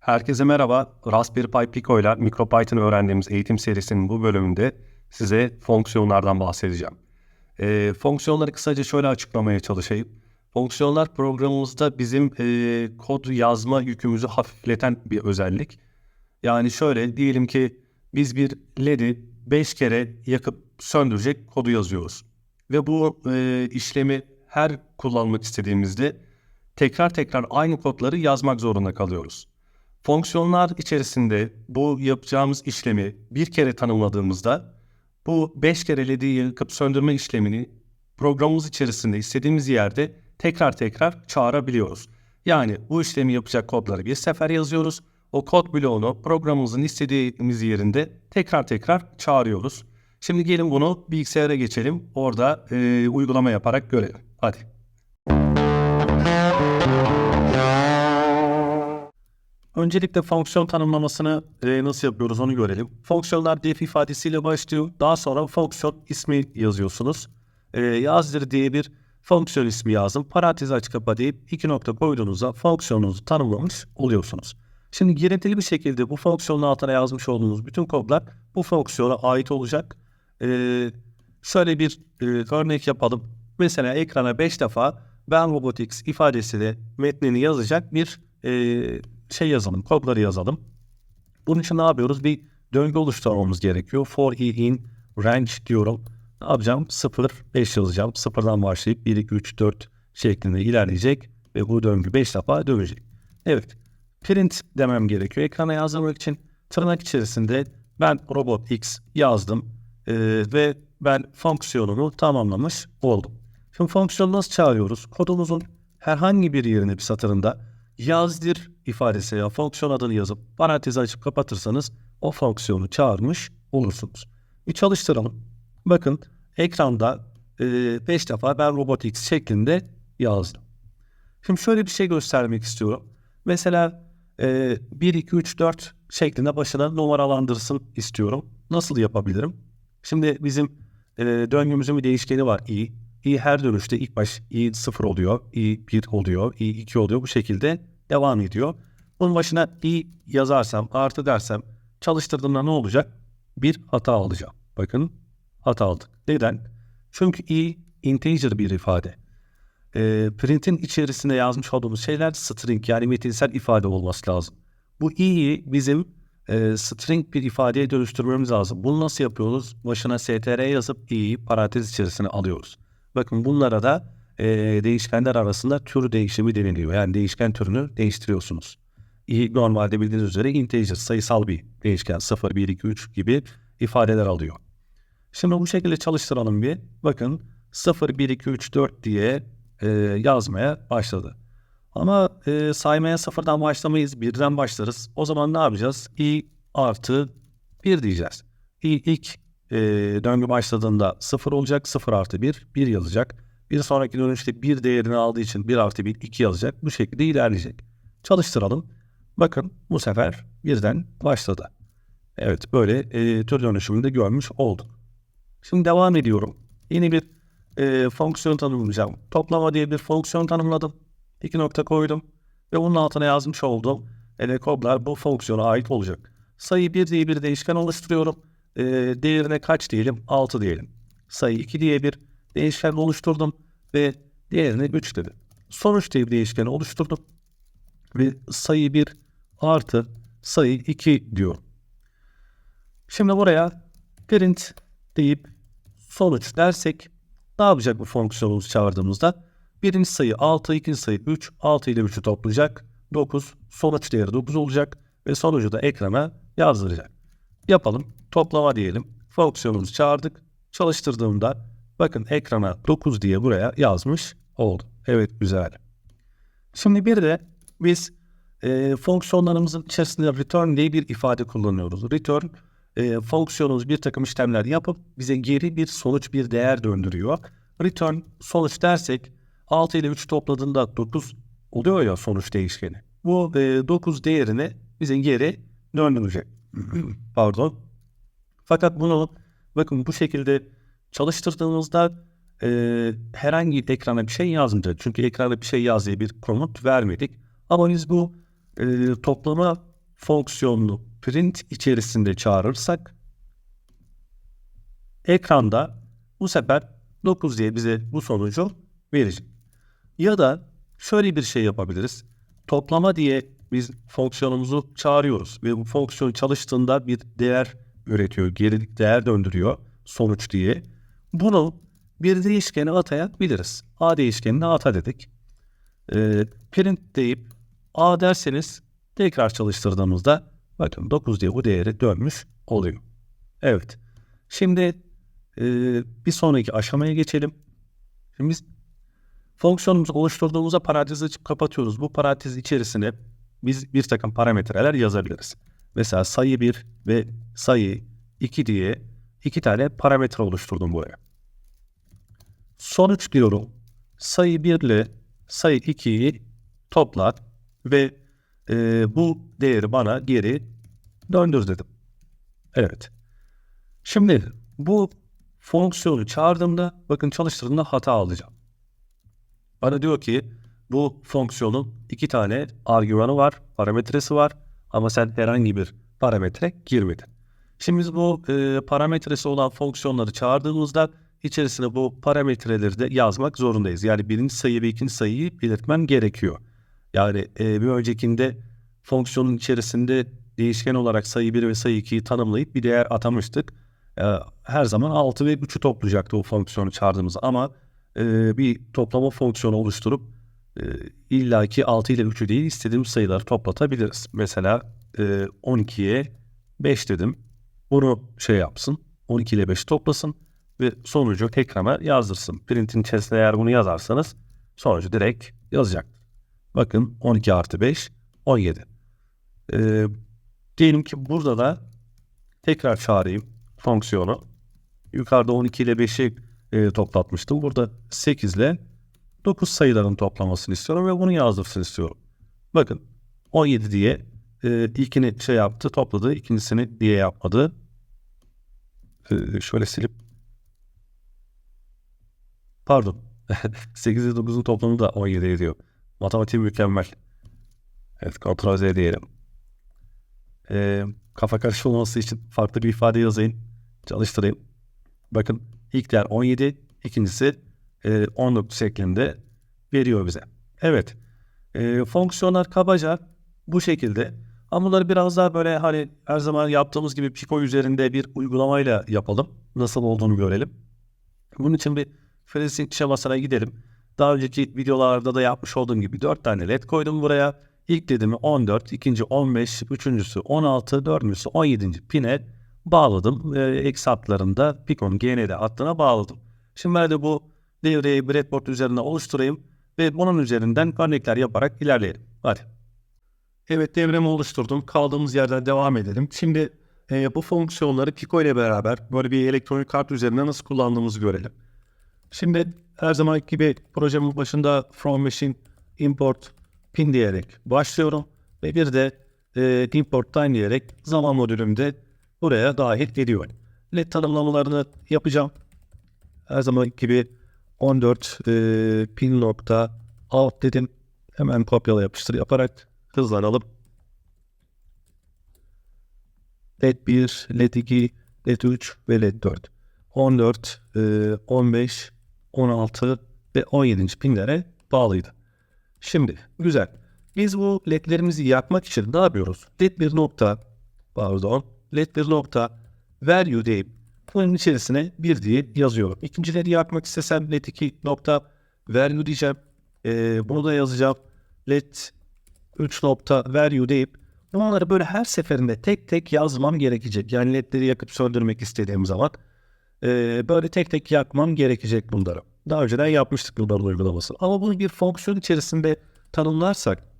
Herkese merhaba. Raspberry Pi Pico ile MicroPython öğrendiğimiz eğitim serisinin bu bölümünde size fonksiyonlardan bahsedeceğim. Ee, fonksiyonları kısaca şöyle açıklamaya çalışayım. Fonksiyonlar programımızda bizim e, kod yazma yükümüzü hafifleten bir özellik. Yani şöyle diyelim ki biz bir LED'i 5 kere yakıp söndürecek kodu yazıyoruz. Ve bu e, işlemi her kullanmak istediğimizde tekrar tekrar aynı kodları yazmak zorunda kalıyoruz. Fonksiyonlar içerisinde bu yapacağımız işlemi bir kere tanımladığımızda bu 5 kere LED'i yakıp söndürme işlemini programımız içerisinde istediğimiz yerde tekrar tekrar çağırabiliyoruz. Yani bu işlemi yapacak kodları bir sefer yazıyoruz. O kod bloğunu programımızın istediğimiz yerinde tekrar tekrar çağırıyoruz. Şimdi gelin bunu bilgisayara geçelim. Orada e, uygulama yaparak görelim. Hadi. Öncelikle fonksiyon tanımlamasını e, nasıl yapıyoruz onu görelim. Fonksiyonlar def ifadesiyle başlıyor. Daha sonra fonksiyon ismi yazıyorsunuz. E, yazdır diye bir fonksiyon ismi yazın. Parantez aç kapa deyip iki nokta koyduğunuzda fonksiyonunuzu tanımlamış oluyorsunuz. Şimdi girintili bir şekilde bu fonksiyonun altına yazmış olduğunuz bütün kodlar bu fonksiyona ait olacak. E, şöyle bir e, örnek yapalım. Mesela ekrana 5 defa ben robotics ifadesiyle metnini yazacak bir e, şey yazalım, kodları yazalım. Bunun için ne yapıyoruz? Bir döngü oluşturmamız gerekiyor. For i in range diyorum. Ne yapacağım? 0, 5 yazacağım. 0'dan başlayıp 1, 2, 3, 4 şeklinde ilerleyecek. Ve bu döngü 5 defa dönecek. Evet. Print demem gerekiyor. Ekrana yazdırmak için tırnak içerisinde ben robot x yazdım. Ee, ve ben fonksiyonumu tamamlamış oldum. Şimdi fonksiyonu nasıl çağırıyoruz? Kodumuzun herhangi bir yerine bir satırında yazdır ifadesi ya fonksiyon adını yazıp parantez açıp kapatırsanız o fonksiyonu çağırmış olursunuz. Bir çalıştıralım. Bakın ekranda 5 e, defa ben robotics şeklinde yazdım. Şimdi şöyle bir şey göstermek istiyorum. Mesela e, 1, 2, 3, 4 şeklinde başına numaralandırsın istiyorum. Nasıl yapabilirim? Şimdi bizim e, döngümüzün bir değişkeni var i. i her dönüşte ilk baş i 0 oluyor, i 1 oluyor, i 2 oluyor bu şekilde devam ediyor. Bunun başına i yazarsam, artı dersem çalıştırdığımda ne olacak? Bir hata alacağım. Bakın hata aldık. Neden? Çünkü i integer bir ifade. E, print'in içerisinde yazmış olduğumuz şeyler string yani metinsel ifade olması lazım. Bu i'yi bizim e, string bir ifadeye dönüştürmemiz lazım. Bunu nasıl yapıyoruz? Başına str yazıp i'yi parantez içerisine alıyoruz. Bakın bunlara da e, değişkenler arasında tür değişimi deniliyor. Yani değişken türünü değiştiriyorsunuz. Normalde bildiğiniz üzere integer sayısal bir değişken 0, 1, 2, 3 gibi ifadeler alıyor. Şimdi bu şekilde çalıştıralım bir. Bakın 0, 1, 2, 3, 4 diye e, yazmaya başladı. Ama e, saymaya sıfırdan başlamayız. Birden başlarız. O zaman ne yapacağız? i artı 1 diyeceğiz. i ilk e, döngü başladığında 0 olacak. 0 artı 1, 1 yazacak. Bir sonraki dönüşte 1 değerini aldığı için 1 artı 1, 2 yazacak. Bu şekilde ilerleyecek. Çalıştıralım. Bakın bu sefer birden başladı. Evet böyle e, tür dönüşümünde görmüş olduk. Şimdi devam ediyorum. Yeni bir e, fonksiyon tanımlayacağım. Toplama diye bir fonksiyon tanımladım. İki nokta koydum. Ve bunun altına yazmış olduğum elekoblar bu fonksiyona ait olacak. Sayı 1 diye bir değişken oluşturuyorum. E, değerine kaç diyelim? 6 diyelim. Sayı 2 diye bir değişken oluşturdum. Ve değerini 3 dedim. Sonuç diye bir değişken oluşturdum. Ve sayı 1 artı sayı 2 diyorum. Şimdi buraya print deyip sonuç dersek ne yapacak bu fonksiyonumuzu çağırdığımızda? Birinci sayı 6, ikinci sayı 3, 6 ile 3'ü toplayacak. 9, sonuç değeri 9 olacak ve sonucu da ekrana yazdıracak. Yapalım. Toplama diyelim. Fonksiyonumuzu çağırdık. Çalıştırdığımda bakın ekrana 9 diye buraya yazmış oldu. Evet güzel. Şimdi bir de biz e, fonksiyonlarımızın içerisinde return diye bir ifade kullanıyoruz. Return e, fonksiyonumuz bir takım işlemler yapıp bize geri bir sonuç bir değer döndürüyor. Return sonuç dersek 6 ile 3 topladığında 9 oluyor ya sonuç değişkeni. Bu e, 9 değerini bize geri döndürecek. Pardon. Fakat bunu bakın bu şekilde çalıştırdığımızda e, herhangi ekrana bir şey yazmayacak. Çünkü ekrana bir şey yaz diye bir komut vermedik. Ama biz bu e, toplama fonksiyonunu print içerisinde çağırırsak ekranda bu sefer 9 diye bize bu sonucu verecek. Ya da şöyle bir şey yapabiliriz. Toplama diye biz fonksiyonumuzu çağırıyoruz ve bu fonksiyon çalıştığında bir değer üretiyor, geri değer döndürüyor sonuç diye. Bunu bir değişkene atayabiliriz. A değişkenine ata dedik. Ee, print deyip A derseniz tekrar çalıştırdığımızda bakın 9 diye bu değeri dönmüş oluyor. Evet. Şimdi e, bir sonraki aşamaya geçelim. Şimdi biz fonksiyonumuzu oluşturduğumuzda parantezi açıp kapatıyoruz. Bu parantez içerisine biz bir takım parametreler yazabiliriz. Mesela sayı 1 ve sayı 2 diye iki tane parametre oluşturdum buraya. Sonuç diyorum. Sayı 1 ile sayı 2'yi toplar ve e, bu değeri bana geri döndür dedim. Evet. Şimdi bu fonksiyonu çağırdığımda bakın çalıştırdığımda hata alacağım. Bana diyor ki bu fonksiyonun iki tane argümanı var, parametresi var ama sen herhangi bir parametre girmedin. Şimdi biz bu e, parametresi olan fonksiyonları çağırdığımızda içerisine bu parametreleri de yazmak zorundayız. Yani birinci sayı ve ikinci sayıyı belirtmem gerekiyor. Yani e, bir öncekinde fonksiyonun içerisinde değişken olarak sayı 1 ve sayı 2'yi tanımlayıp bir değer atamıştık. E, her zaman 6 ve 3'ü toplayacaktı o fonksiyonu çağırdığımız ama e, bir toplama fonksiyonu oluşturup e, illaki 6 ile 3'ü değil istediğimiz sayıları toplatabiliriz. Mesela e, 12'ye 5 dedim. Bunu şey yapsın. 12 ile 5 toplasın ve sonucu ekrana yazdırsın. Print'in içerisine eğer bunu yazarsanız sonucu direkt yazacaktır. Bakın 12 artı 5 17. Ee, diyelim ki burada da tekrar çağırayım fonksiyonu. Yukarıda 12 ile 5'i e, toplatmıştım. Burada 8 ile 9 sayıların toplamasını istiyorum ve bunu yazdırsın istiyorum. Bakın 17 diye e, ilkini şey yaptı topladı. ikincisini diye yapmadı. E, şöyle silip pardon 8 ile 9'un toplamı da 17 ediyor. Matematik mükemmel. Evet kontrol Z diyelim. E, kafa karışılması için farklı bir ifade yazayım. Çalıştırayım. Bakın ilk değer 17, ikincisi e, 19 şeklinde veriyor bize. Evet. E, fonksiyonlar kabaca bu şekilde. Ama bunları biraz daha böyle hani her zaman yaptığımız gibi Pico üzerinde bir uygulamayla yapalım. Nasıl olduğunu görelim. Bunun için bir FreeSync şemasına gidelim. Daha önceki videolarda da yapmış olduğum gibi 4 tane led koydum buraya. İlk ledimi 14, ikinci 15, üçüncüsü 16, dördüncüsü 17. pine bağladım. E, eksi hatlarında Pico'nun GND hattına bağladım. Şimdi ben de bu devreyi breadboard üzerine oluşturayım ve bunun üzerinden örnekler yaparak ilerleyelim. Hadi. Evet devremi oluşturdum. Kaldığımız yerden devam edelim. Şimdi e, bu fonksiyonları Pico ile beraber böyle bir elektronik kart üzerinde nasıl kullandığımızı görelim. Şimdi her zaman gibi projemin başında from machine import pin diyerek başlıyorum ve bir de e, import time diyerek zaman modülümde buraya dahil ediyorum. LED tanımlamalarını yapacağım. Her zaman gibi 14 e, pin nokta out dedim. Hemen kopyala yapıştır yaparak hızlanalım. LED 1, LED 2, LED 3 ve LED 4. 14, e, 15, 16 ve 17. pinlere bağlıydı. Şimdi güzel. Biz bu ledlerimizi yakmak için ne yapıyoruz? LED bir nokta pardon LED bir nokta value deyip bunun içerisine bir diye yazıyorum. İkincileri yakmak istesem LED 2 nokta value diyeceğim. Ee, bunu da yazacağım. LED 3 nokta value deyip bunları böyle her seferinde tek tek yazmam gerekecek. Yani ledleri yakıp söndürmek istediğim zaman e, böyle tek tek yakmam gerekecek bunları. Daha önceden yapmıştık bunların uygulamasını. Ama bunu bir fonksiyon içerisinde tanımlarsak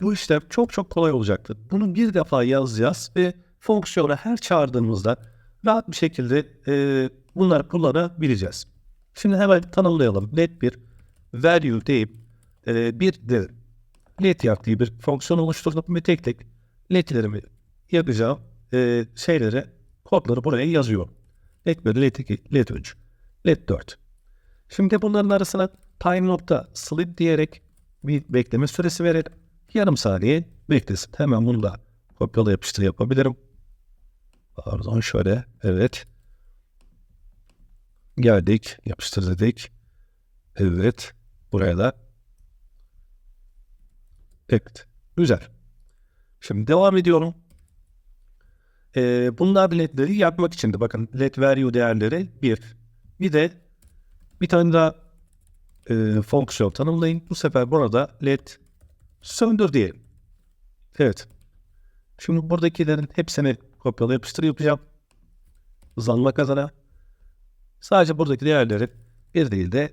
bu işlem çok çok kolay olacaktır. Bunu bir defa yazacağız ve fonksiyona her çağırdığımızda rahat bir şekilde e, bunları kullanabileceğiz. Şimdi hemen tanımlayalım. Let bir value deyip e, bir de let yak diye bir fonksiyon oluşturdum ve tek tek letlerimi yapacağım e, şeyleri kodları buraya yazıyorum. Let 1, let 2, let 3, let 4. Şimdi bunların arasına time nokta sleep diyerek bir bekleme süresi verelim. Yarım saniye beklesin. Hemen bunu da kopyala yapıştır yapabilirim. Pardon şöyle. Evet. Geldik. Yapıştır dedik. Evet. Buraya da. Evet. Güzel. Şimdi devam ediyorum. Ee, bunlar ledleri yapmak için de bakın led value değerleri 1. Bir de bir tane daha e, fonksiyon tanımlayın. Bu sefer burada led söndür diyelim. Evet. Şimdi buradakilerin hepsini kopyala yapıştır yapacağım. Hızlanmak adına. Sadece buradaki değerleri bir değil de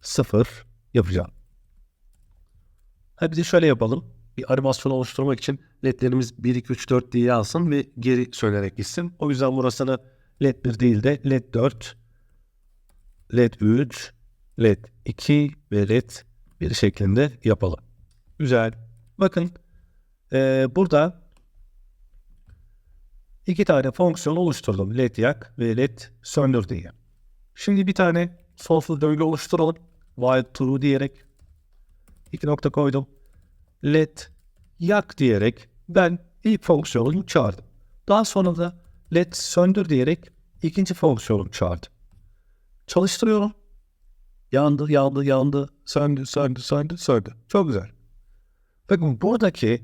sıfır yapacağım. Hadi de şöyle yapalım. Bir animasyon oluşturmak için ledlerimiz 1, 2, 3, 4 diye yazsın ve geri söylenerek gitsin. O yüzden burasını led 1 değil de led 4, led 3, led 2 ve led 1 şeklinde yapalım. Güzel. Bakın eee, burada iki tane fonksiyon oluşturdum. Led yak ve led söndür diye. Şimdi bir tane sonsuz döngü oluşturalım. While true diyerek iki nokta koydum. Led yak diyerek ben ilk fonksiyonumu çağırdım. Daha sonra da led söndür diyerek ikinci fonksiyonumu çağırdım. Çalıştırıyorum. Yandı, yandı, yandı. Söndü, söndü, söndü, söndü. Çok güzel. Bakın buradaki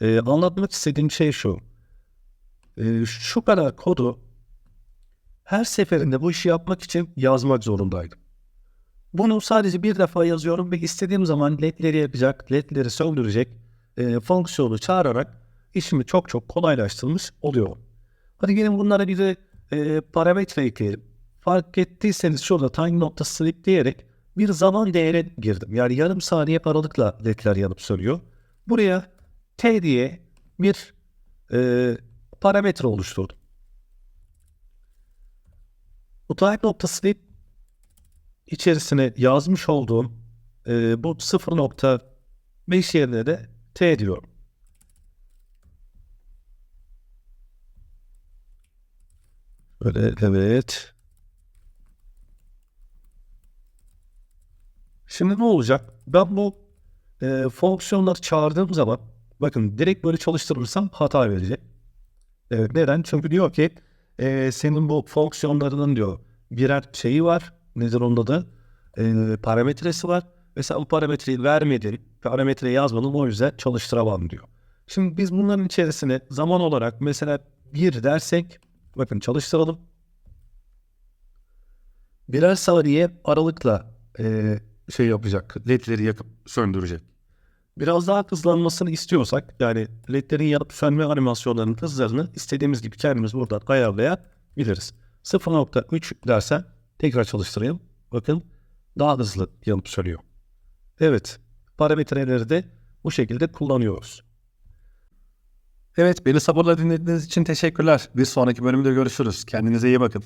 e, anlatmak istediğim şey şu. E, şu kadar kodu her seferinde bu işi yapmak için yazmak zorundaydım. Bunu sadece bir defa yazıyorum ve istediğim zaman ledleri yapacak, ledleri söndürecek e, fonksiyonu çağırarak işimi çok çok kolaylaştırmış oluyor. Hadi gelin bunlara bir de e, parametre ekleyelim. Fark ettiyseniz şurada time nokta sleep diyerek bir zaman değeri girdim. Yani yarım saniye aralıkla ledler yanıp sönüyor. Buraya t diye bir e, parametre oluşturdum. Bu time nokta sleep içerisine yazmış olduğum e, bu 0.5 yerine de t diyorum. Böyle evet. Şimdi ne olacak? Ben bu e, fonksiyonları çağırdığım zaman bakın direkt böyle çalıştırırsam hata verecek. Evet, neden? Çünkü diyor ki e, senin bu fonksiyonlarının diyor birer şeyi var. Nedir onda da? E, parametresi var. Mesela bu parametreyi vermedi. Parametre yazmadım o yüzden çalıştıramam diyor. Şimdi biz bunların içerisine zaman olarak mesela bir dersek bakın çalıştıralım. Birer saniye aralıkla e, şey yapacak. Ledleri yakıp söndürecek. Biraz daha hızlanmasını istiyorsak yani ledlerin yanıp sönme animasyonlarının hızlarını istediğimiz gibi kendimiz buradan ayarlayabiliriz. 0.3 dersen tekrar çalıştırayım. Bakın daha hızlı yanıp sönüyor. Evet parametreleri de bu şekilde kullanıyoruz. Evet beni sabırla dinlediğiniz için teşekkürler. Bir sonraki bölümde görüşürüz. Kendinize iyi bakın.